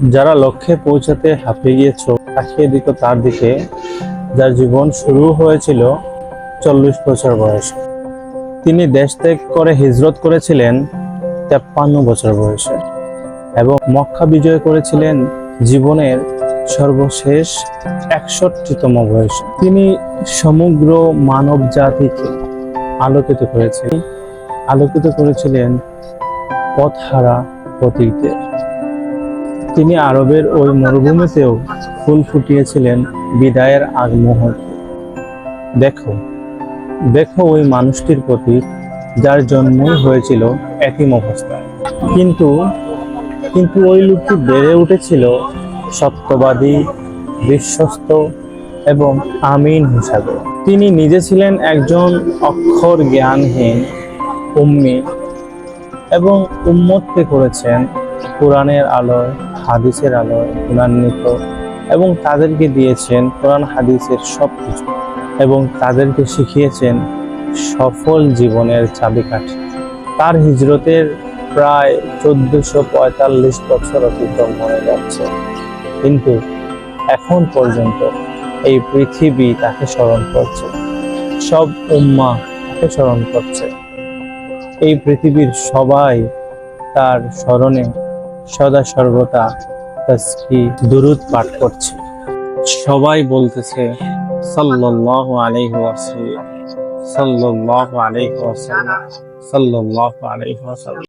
যারা লক্ষ্যে পৌঁছাতে হাঁপিয়ে গিয়েছ, তাকিয়ে দিকে তার দিকে, যার জীবন শুরু হয়েছিল চল্লিশ বছর বয়সে। তিনি দেশ ত্যাগ করে হিজরত করেছিলেন তেপ্পান্ন বছর বয়সে এবং মক্কা বিজয় করেছিলেন জীবনের সর্বশেষ একষট্টিতম বয়সে। তিনি সমগ্র মানব জাতিকে আলোকিত করেছেন, আলোকিত করেছিলেন পথহারা প্রতীকদের তিনি আরবের ওই মরুভূমিতেও ফুল ফুটিয়েছিলেন বিদায়ের আগ দেখো দেখো ওই মানুষটির প্রতি যার জন্মই হয়েছিল একই অবস্থায় কিন্তু কিন্তু ওই লোকটি বেড়ে উঠেছিল সত্যবাদী, বিশ্বস্ত এবং আমিন হিসাবে। তিনি নিজে ছিলেন একজন অক্ষর জ্ঞানহীন উম্মি এবং উম্মতকে করেছেন কোরআনের আলোয়, হাদিসের আলোয় গুণান্বিত এবং তাদেরকে দিয়েছেন কোরআন, হাদিসের সব কিছু এবং তাদেরকে শিখিয়েছেন সফল জীবনের চাবিকাঠি। তার হিজরতের প্রায় চোদ্দশো পঁয়তাল্লিশ বছর অতিক্রম হয়ে যাচ্ছে। কিন্তু এখন পর্যন্ত এই পৃথিবী তাকে স্মরণ করছে। সব উম্মা তাকে স্মরণ করছে। এই পৃথিবীর সবাই তার স্মরণে সদা সর্বদা তাসকি দুরুদ পাঠ করছে। সবাই বলতেছে, সাল্লাল্লাহু আলাইহি ওয়াসাল্লাম, সাল্লাল্লাহু আলাইহি ওয়াসাল্লাম, সাল্লাল্লাহু আলাইহি ওয়াসাল্লাম।